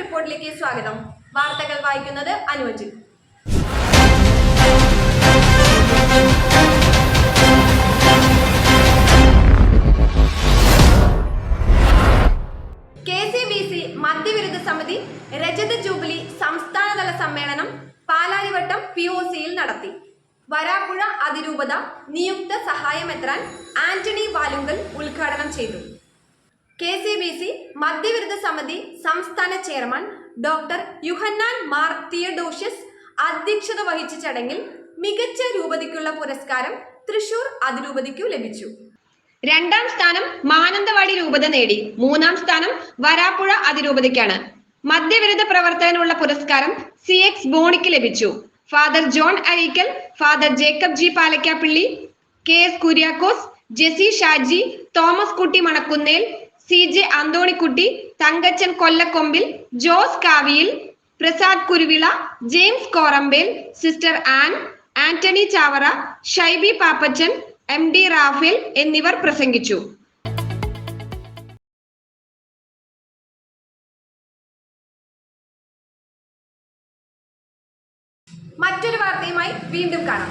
സ്വാഗതം. വാർത്തകൾ വായിക്കുന്നത് Anuvaj K C B C മദ്യവിരുദ്ധ സമിതി രജത ജൂബിലി സംസ്ഥാനതല സമ്മേളനം പാലാരിവട്ടം പി ഒ സിയിൽ നടത്തി. വരാപ്പുഴ അതിരൂപത നിയുക്ത സഹായമെത്രാൻ ആന്റണി വാലുങ്കൽ ഉദ്ഘാടനം ചെയ്തു. കെ സി ബി സി മദ്യവിരുദ്ധ സമിതി സംസ്ഥാന ചെയർമാൻ ഡോക്ടർ യുഹന്നാൻ മാർ തിയഡോഷ്യസ് അധ്യക്ഷത വഹിച്ച ചടങ്ങിൽ മികച്ച രൂപതയ്ക്കുള്ള പുരസ്കാരം തൃശൂർ അതിരൂപതയ്ക്കു ലഭിച്ചു. രണ്ടാം സ്ഥാനം മാനന്തവാടി രൂപത നേടി. മൂന്നാം സ്ഥാനം വരാപ്പുഴ അതിരൂപതയ്ക്കാണ്. മദ്യവിരുദ്ധ പ്രവർത്തകനുള്ള പുരസ്കാരം സി എക്സ് ബോണിക്ക് ലഭിച്ചു. Father John Areekal father Jacob G Palakkappilly K S Kuriakose Jessy Shaji Thomaskutty Manakkunnel C J Anthonykutty Thankachan Kollakombil Jose Kaviyil Prasad Kuruvila James Korampel sister Ann Antony Chavara Shyby Pappachan M D Raphael എന്നിവർ പ്രസംഗിച്ചു. മറ്റൊരു വാർത്തയുമായി വീണ്ടും കാണാം.